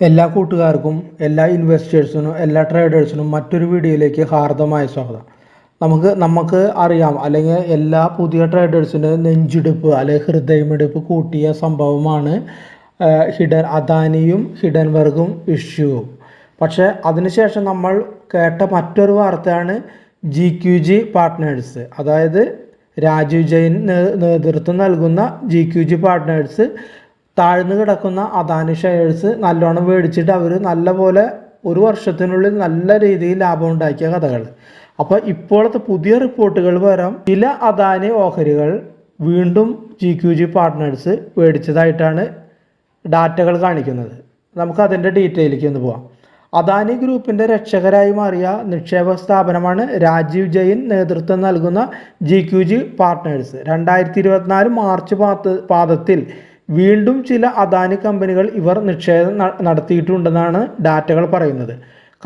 എല്ലാ കൂട്ടുകാർക്കും എല്ലാ ഇൻവെസ്റ്റേഴ്സിനും എല്ലാ ട്രേഡേഴ്സിനും മറ്റൊരു വീഡിയോയിലേക്ക് ഹാർദമായ സ്വാഗതം. നമുക്ക് നമുക്ക് അറിയാം അല്ലെങ്കിൽ എല്ലാ പുതിയ ട്രേഡേഴ്സിന് നെഞ്ചിടിപ്പ് അല്ലെങ്കിൽ ഹൃദയമിടിപ്പ് കൂട്ടിയ സംഭവമാണ് ഹിഡൻ അദാനിയും ഹിഡൻ ഹിഡൻബർഗും ഇഷ്യൂവും പക്ഷേ അതിനുശേഷം നമ്മൾ കേട്ട മറ്റൊരു വാർത്തയാണ് ജി ക്യു ജി പാർട്ട്നേഴ്സ് അതായത് രാജീവ് ജെയിൻ നേതൃത്വം നൽകുന്ന ജി ക്യു ജി പാർട്ട്നേഴ്സ് താഴ്ന്നു കിടക്കുന്ന അദാനി ഷെയർസ് നല്ലോണം മേടിച്ചിട്ട് അവർ നല്ലപോലെ ഒരു വർഷത്തിനുള്ളിൽ നല്ല രീതിയിൽ ലാഭം ഉണ്ടാക്കിയ കഥകൾ. അപ്പോൾ ഇപ്പോഴത്തെ പുതിയ റിപ്പോർട്ടുകൾ വരാം ചില അദാനി ഓഹരികൾ വീണ്ടും ജി ക്യു ജി പാർട്ട്നേഴ്സ് മേടിച്ചതായിട്ടാണ് ഡാറ്റകൾ കാണിക്കുന്നത്. നമുക്ക് അതിന്റെ ഡീറ്റെയിലേക്ക് ഒന്ന് പോവാം. അദാനി ഗ്രൂപ്പിന്റെ രക്ഷകരായി മാറിയ നിക്ഷേപ സ്ഥാപനമാണ് രാജീവ് ജയിൻ നേതൃത്വം നൽകുന്ന ജി ക്യു ജി പാർട്ട്നേഴ്സ് രണ്ടായിരത്തി ഇരുപത്തിനാല് മാർച്ച് പാദത്തിൽ വീണ്ടും ചില അദാനി കമ്പനികൾ ഇവർ നിക്ഷേപം നടത്തിയിട്ടുണ്ടെന്നാണ് ഡാറ്റകൾ പറയുന്നത്.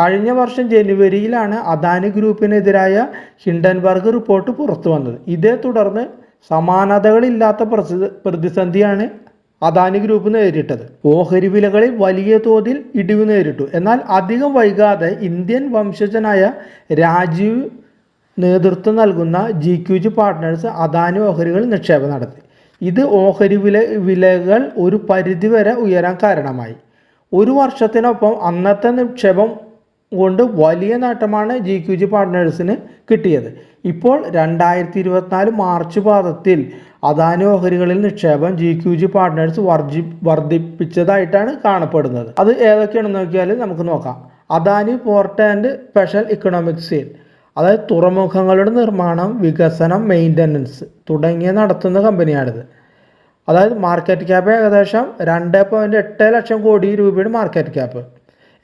കഴിഞ്ഞ വർഷം ജനുവരിയിലാണ് അദാനി ഗ്രൂപ്പിനെതിരായ ഹിൻഡൻബർഗ് റിപ്പോർട്ട് പുറത്തു വന്നത്. ഇതേ തുടർന്ന് സമാനതകളില്ലാത്ത പ്രതിസന്ധിയാണ് അദാനി ഗ്രൂപ്പ് നേരിട്ടത്. ഓഹരി വിലകളിൽ വലിയ തോതിൽ ഇടിവ് നേരിട്ടു. എന്നാൽ അധികം വൈകാതെ ഇന്ത്യൻ വംശജനായ രാജീവ് നേതൃത്വം നൽകുന്ന G Q G partners Adani ഓഹരികൾ നിക്ഷേപം നടത്തി. ഇത് ഓഹരി വില വിലകൾ ഒരു പരിധിവരെ ഉയരാൻ കാരണമായി. ഒരു വർഷത്തിനൊപ്പം അന്നത്തെ നിക്ഷേപം കൊണ്ട് വലിയ നേട്ടമാണ് ജി ക്യു ജി പാർട്ട്നേഴ്സിന് കിട്ടിയത്. ഇപ്പോൾ രണ്ടായിരത്തി ഇരുപത്തിനാല് മാർച്ച് പാദത്തിൽ അദാനി ഓഹരികളിൽ നിക്ഷേപം ജി ക്യു ജി പാർട്ട്നേഴ്സ് വർജി വർദ്ധിപ്പിച്ചതായിട്ടാണ് കാണപ്പെടുന്നത്. അത് ഏതൊക്കെയാണെന്ന് നോക്കിയാൽ നമുക്ക് നോക്കാം. Adani port and special economic zone അതായത് തുറമുഖങ്ങളുടെ നിർമ്മാണം വികസനം മെയിന്റനൻസ് തുടങ്ങിയ നടത്തുന്ന കമ്പനിയാണിത് അതായത് മാർക്കറ്റ് ക്യാപ്പ് ഏകദേശം രണ്ട് പോയിന്റ് എട്ട് ലക്ഷം കോടി രൂപയുടെ മാർക്കറ്റ് ക്യാപ്പ്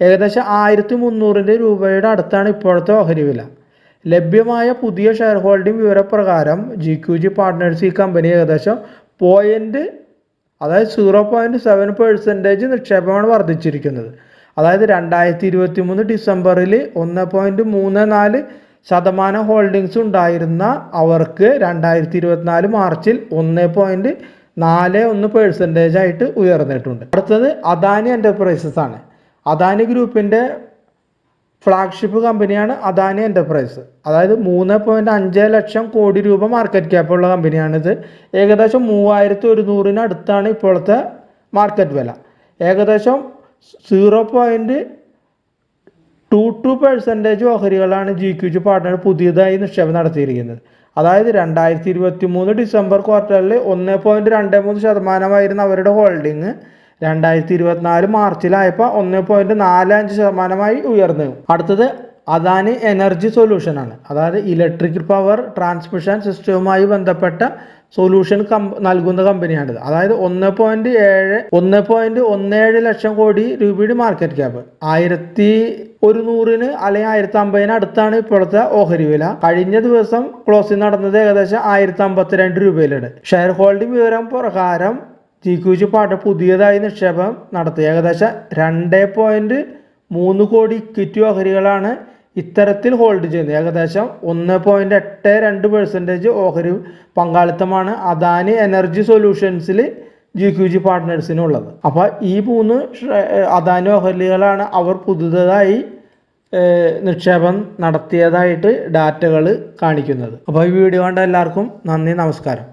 ഏകദേശം ആയിരത്തി മുന്നൂറിന്റെ രൂപയുടെ അടുത്താണ് ഇപ്പോഴത്തെ ഓഹരി വില. ലഭ്യമായ പുതിയ ഷെയർ ഹോൾഡിംഗ് വിവരപ്രകാരം ജി ക്യു ജി പാർട്ട്നേഴ്സ് ഈ കമ്പനി ഏകദേശം പോയിന്റ് അതായത് സീറോ പോയിന്റ് സെവൻ പെർസെന്റേജ് നിക്ഷേപമാണ് വർദ്ധിച്ചിരിക്കുന്നത്. അതായത് രണ്ടായിരത്തി ഇരുപത്തി മൂന്ന് ഡിസംബറിൽ ഒന്ന് പോയിന്റ് മൂന്ന് നാല് ശതമാനം ഹോൾഡിങ്സ് ഉണ്ടായിരുന്ന അവർക്ക് രണ്ടായിരത്തി ഇരുപത്തിനാല് മാർച്ചിൽ ഒന്ന് പോയിന്റ് നാല് ഒന്ന് പെർസെന്റേജ് ആയിട്ട് ഉയർന്നിട്ടുണ്ട്. അടുത്തത് അദാനി എന്റർപ്രൈസസ് ആണ്. അദാനി ഗ്രൂപ്പിന്റെ ഫ്ലാഗ്ഷിപ്പ് കമ്പനിയാണ് അദാനി എന്റർപ്രൈസ് അതായത് മൂന്ന് പോയിന്റ് അഞ്ച് ലക്ഷം കോടി രൂപ മാർക്കറ്റ് ക്യാപ്പ് ഉള്ള കമ്പനിയാണിത് ഏകദേശം മൂവായിരത്തി ഒരുന്നൂറിന് അടുത്താണ് ഇപ്പോഴത്തെ മാർക്കറ്റ് വില. ഏകദേശം zero point two two percentage ഓഹരികളാണ് G Q G partner പുതിയതായി നിക്ഷേപം നടത്തിയിരിക്കുന്നത്. അതായത് രണ്ടായിരത്തി ഇരുപത്തി മൂന്ന് ഡിസംബർ ക്വാർട്ടറിൽ ഒന്ന് പോയിന്റ് രണ്ട് മൂന്ന് ശതമാനമായിരുന്ന അവരുടെ ഹോൾഡിങ് രണ്ടായിരത്തി ഇരുപത്തിനാല് മാർച്ചിലായപ്പോൾ ഒന്ന് പോയിന്റ് നാല് അഞ്ച് ശതമാനമായി ഉയർന്നു. അടുത്തത് അദാനി എനർജി സൊല്യൂഷനാണ് അതായത് ഇലക്ട്രിക് പവർ ട്രാൻസ്മിഷൻ സിസ്റ്റവുമായി ബന്ധപ്പെട്ട സൊല്യൂഷൻ നൽകുന്ന കമ്പനിയാണിത് അതായത് ഒന്ന് പോയിന്റ് ഏഴ് ഒന്ന് പോയിന്റ് ഒന്ന് ഏഴ് ലക്ഷം കോടി രൂപയുടെ മാർക്കറ്റ് ക്യാപ് ആയിരത്തി ഒരുന്നൂറിന് അല്ലെങ്കിൽ ആയിരത്തി അമ്പതിന് അടുത്താണ് ഇപ്പോഴത്തെ ഓഹരി വില. കഴിഞ്ഞ ദിവസം ക്ലോസിംഗ് നടന്നത് ഏകദേശം ആയിരത്തി അമ്പത്തിരണ്ട് രൂപയിലാണ്. ഷെയർ ഹോൾഡിംഗ് വിവരം പ്രകാരം ജി ക്യു ജി പാട്ട് പുതിയതായി നിക്ഷേപം നടത്തി. ഏകദേശം രണ്ട് പോയിന്റ് മൂന്ന് കോടി ഇക്വിറ്റി ഓഹരികളാണ് ഇത്തരത്തിൽ ഹോൾഡ് ചെയ്യുന്നത് ഏകദേശം ഒന്ന് പോയിന്റ് എട്ട് രണ്ട് പെർസെന്റേജ് ഓഹരി പങ്കാളിത്തമാണ് അദാനി എനർജി സൊല്യൂഷൻസിൽ ജി ക്യു ജി പാർട്ട്നേഴ്സിനുള്ളത് അപ്പോൾ ഈ മൂന്ന് അദാനി ഓഹരികളാണ് അവർ പുതുതായി നിക്ഷേപം നടത്തിയതായിട്ട് ഡാറ്റകൾ കാണിക്കുന്നത്. അപ്പോൾ ഈ വീഡിയോ കണ്ട എല്ലാവർക്കും നന്ദി നമസ്കാരം.